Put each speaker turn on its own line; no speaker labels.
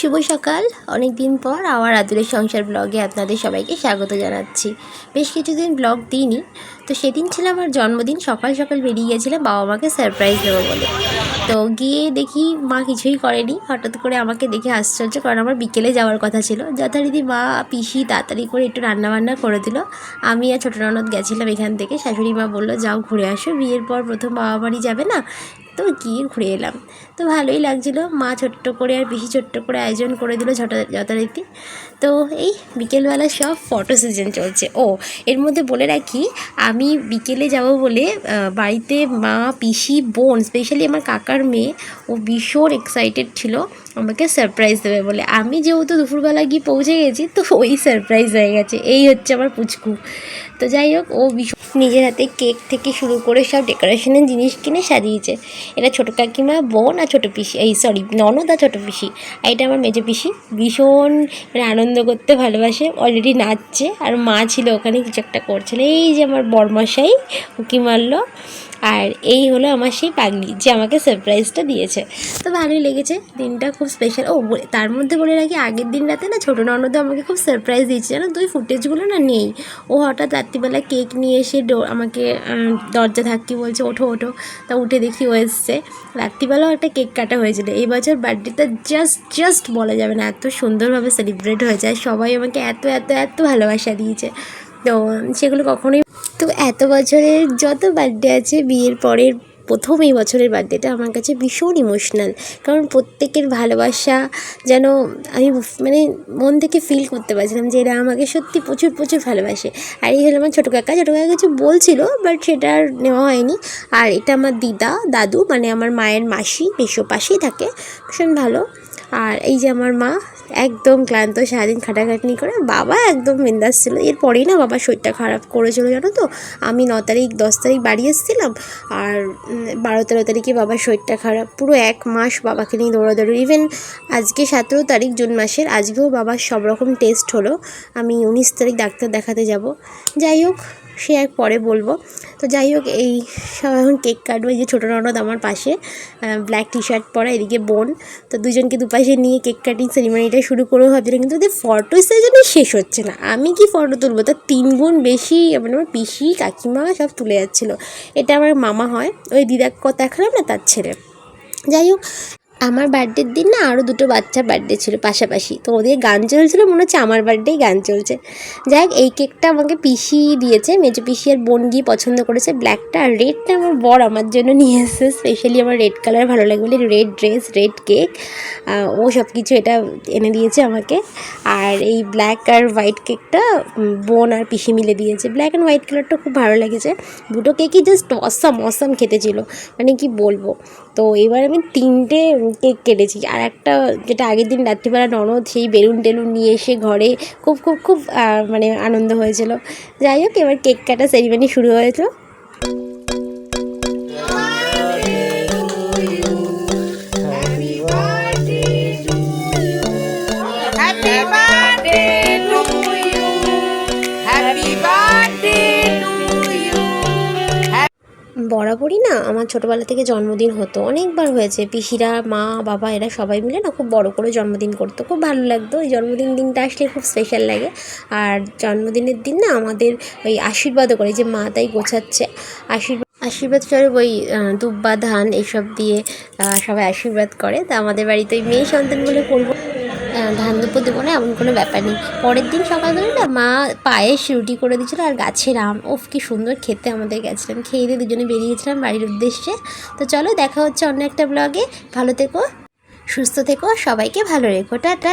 শুভ সকাল। অনেক দিন পর আবার আদুরের সংসার ব্লগে আপনাদের সবাইকে স্বাগত জানাচ্ছি। বেশ কিছুদিন ব্লগ দিইনি, তো সেদিন ছিল আমার জন্মদিন, সকাল সকাল বেরিয়ে গেছিলাম বাবা মাকে সারপ্রাইজ দেবো বলে। তো গিয়ে দেখি মা কিছুই করেনি, হঠাৎ করে আমাকে দেখে আশ্চর্য, কারণ আমার বিকেলে যাওয়ার কথা ছিল। যথারীতি মা, পিসি তাড়াতাড়ি করে একটু রান্নাবান্না করে দিল। আমি আর ছোটো ননদ গেছিলাম এখান থেকে। শাশুড়ি মা বলল, যাও ঘুরে আসো। বিয়ের পর প্রথম বাবা বাড়ি যাবে না? তো গিয়ে ঘুরে এলাম। তো ভালোই লাগছিল। মা ছোট্ট করে আর পিসি ছোট্ট করে আয়োজন করে দিল যথারীতি। তো এই বিকেলবেলা সব ফটো সিজন চলছে। ও, এর মধ্যে বলে রাখি, আমি বিকেলে যাব বলে বাড়িতে মা, পিসি, বোন স্পেশালি আমার কাকার মেয়ে, ও ভীষণ এক্সাইটেড ছিল। আমাকে সারপ্রাইজ দেবে বলে। আমি যেহেতু দুপুরবেলা গিয়ে পৌঁছে গেছি, তো ওই সারপ্রাইজ হয়ে গেছে। এই হচ্ছে আমার পুচকু। তো যাই হোক, ও নিজের হাতে কেক থেকে শুরু করে সব ডেকোরেশনের জিনিস কিনে সাজিয়েছে। এটা ছোটো কাকিমা, বোন আর ছোটো পিসি। এই সরি ননদ আর ছোটো পিসি। আর এটা আমার মেজো পিসি। ভীষণ মানে আনন্দ করতে ভালোবাসে। অলরেডি নাচছে। আর মা ছিল ওখানে কিছু একটা করছিল এই যে আমার বরমশাই, উকি মারলো। আর এই হলো আমার সেই পাগলি, যে আমাকে সারপ্রাইজটা দিয়েছে। তো ভালোই লেগেছে, দিনটা খুব স্পেশাল ও তার মধ্যে বলে রাখি, আগের দিন রাতে না ছোটো ননদ আমাকে খুব সারপ্রাইজ দিয়েছে, জানো? তুই ফুটেজগুলো না নেই। ও হঠাৎ রাত্রিবেলা কেক নিয়ে এসে আমাকে দরজা থাকি বলছে, ওঠো ওঠো। তা উঠে দেখি ও এসছে। রাত্রিবেলাও একটা কেক কাটা হয়েছিল। এই বছর বার্থডেটা জাস্ট জাস্ট বলা যাবে না, এত সুন্দরভাবে সেলিব্রেট হয়ে যায়। সবাই আমাকে এত এত এত ভালোবাসা দিয়েছে। তো সেগুলো কখনোই তো এত বছরের যত বার্থডে আছে, বিয়ের পরের প্রথম এই বছরের বার্থডেটা আমার কাছে ভীষণ ইমোশনাল কারণ প্রত্যেকের ভালোবাসা যেন আমি মানে মন থেকে ফিল করতে পারছিলাম যে এরা আমাকে সত্যি প্রচুর প্রচুর ভালোবাসে। আর এই হলো আমার ছোটো কাকা ছোটো কাকা কিছু বলছিল বাট সেটা আর নেওয়া হয়নি। আর এটা আমার দিদা, দাদু মানে আমার মায়ের মাসি বেশো পাশেই থাকে, ভীষণ ভালো। আর এই যে আমার মা একদম ক্লান্ত, সারাদিন খাটাখাটনি করে বাবা একদম বিন্দাস ছিল। এরপরেই না বাবার শরীরটা খারাপ করেছিল, জানো তো? আমি ন তারিখ, দশ তারিখ বাড়ি এসেছিলাম আর বারো তেরো তারিখে বাবার শরীরটা খারাপ। পুরো এক মাস বাবাকে নিয়ে দৌড়াদৌড়ি। ইভেন আজকে সতেরো তারিখ জুন মাসের, আজকেও বাবার সব রকম টেস্ট হলো। আমি উনিশ তারিখ ডাক্তার দেখাতে যাব। যাই হোক সে এক পরে বলব। তো যাই হোক, এই সব এখন কেক কাটবো, এই যে ছোটো ননদ আমার পাশে ব্ল্যাক টি শার্ট পরা, এদিকে বোন। তো দুজনকে দুপাশে নিয়ে কেক কাটিং সেরিমনিটা শুরু করব ভাবছিলাম, কিন্তু ওদের ফটো সেজনই শেষ হচ্ছে না। আমি কি ফটো তুলবো? তার তিন গুণ বেশি মানে আমার পিসি, কাকিমা সব তুলে যাচ্ছিল। এটা আমার মামা হয়, ওই দিদার কথা দেখালাম না তার ছেলে। যাই হোক আমার বার্থডের দিন না আরও দুটো বাচ্চার বার্থডে ছিল পাশাপাশি। তো ওদের গান চলছিল, মনে হচ্ছে আমার বার্থডেই গান চলছে। যাই হোক, এই কেকটা আমাকে পিসি দিয়েছে, মেজো পিসি আর বোন গিয়ে পছন্দ করেছে। ব্ল্যাকটা আর রেডটা আমার বর আমার জন্য নিয়ে এসেছে স্পেশালি আমার রেড কালার ভালো লাগে বলে রেড ড্রেস রেড কেক ও সব কিছু এটা এনে দিয়েছে আমাকে। আর এই ব্ল্যাক আর হোয়াইট কেকটা বোন আর পিসি মিলে দিয়েছে। ব্ল্যাক অ্যান্ড হোয়াইট কালারটা খুব ভালো লেগেছে। দুটো কেকই জাস্ট অসাম অসাম খেতে ছিল। মানে কি বলব? তো এবার আমি তিনটে কেক কেটেছি। আর একটা যেটা আগের দিন রাত্রিবেলা ননদ সেই বেলুন টেলুন নিয়ে এসে ঘরে খুব খুব খুব মানে আনন্দ হয়েছিল। যাই হোক, এবার কেক কাটা সেরিমনি শুরু হয়েছিল। বরাবরই না আমার ছোটোবেলা থেকে জন্মদিন হতো। অনেকবার হয়েছে। পিসিরা, মা, বাবা এরা সবাই মিলে না খুব বড় করে জন্মদিন করতো। খুব ভালো লাগতো। ওই জন্মদিন দিনটা আসলে খুব স্পেশাল লাগে। আর জন্মদিনের দিন না আমাদের ওই আশীর্বাদও করে। যে মা তাই গোছাচ্ছে। আশীর্বাদ আশীর্বাদ স্বরূপ ওই দুব্বা, ধান এসব দিয়ে সবাই আশীর্বাদ করে। তা আমাদের বাড়িতে ওই মেয়ে সন্তান বলে করব। ধান দুপুর দেবো না, এমন কোনো ব্যাপার নেই। পরের দিন সকালবেলা না মা পায়েস রুটি করে দিয়েছিলো আর গাছের আম। ওফ কি সুন্দর খেতে আমাদের গেছিলাম। খেয়ে দিয়ে দুজনে বেরিয়েছিলাম বাড়ির উদ্দেশ্যে। তো চলো দেখা হচ্ছে অন্য একটা ব্লগে ভালো থেকো, সুস্থ থেকো, সবাইকে ভালো রেখো। টাটা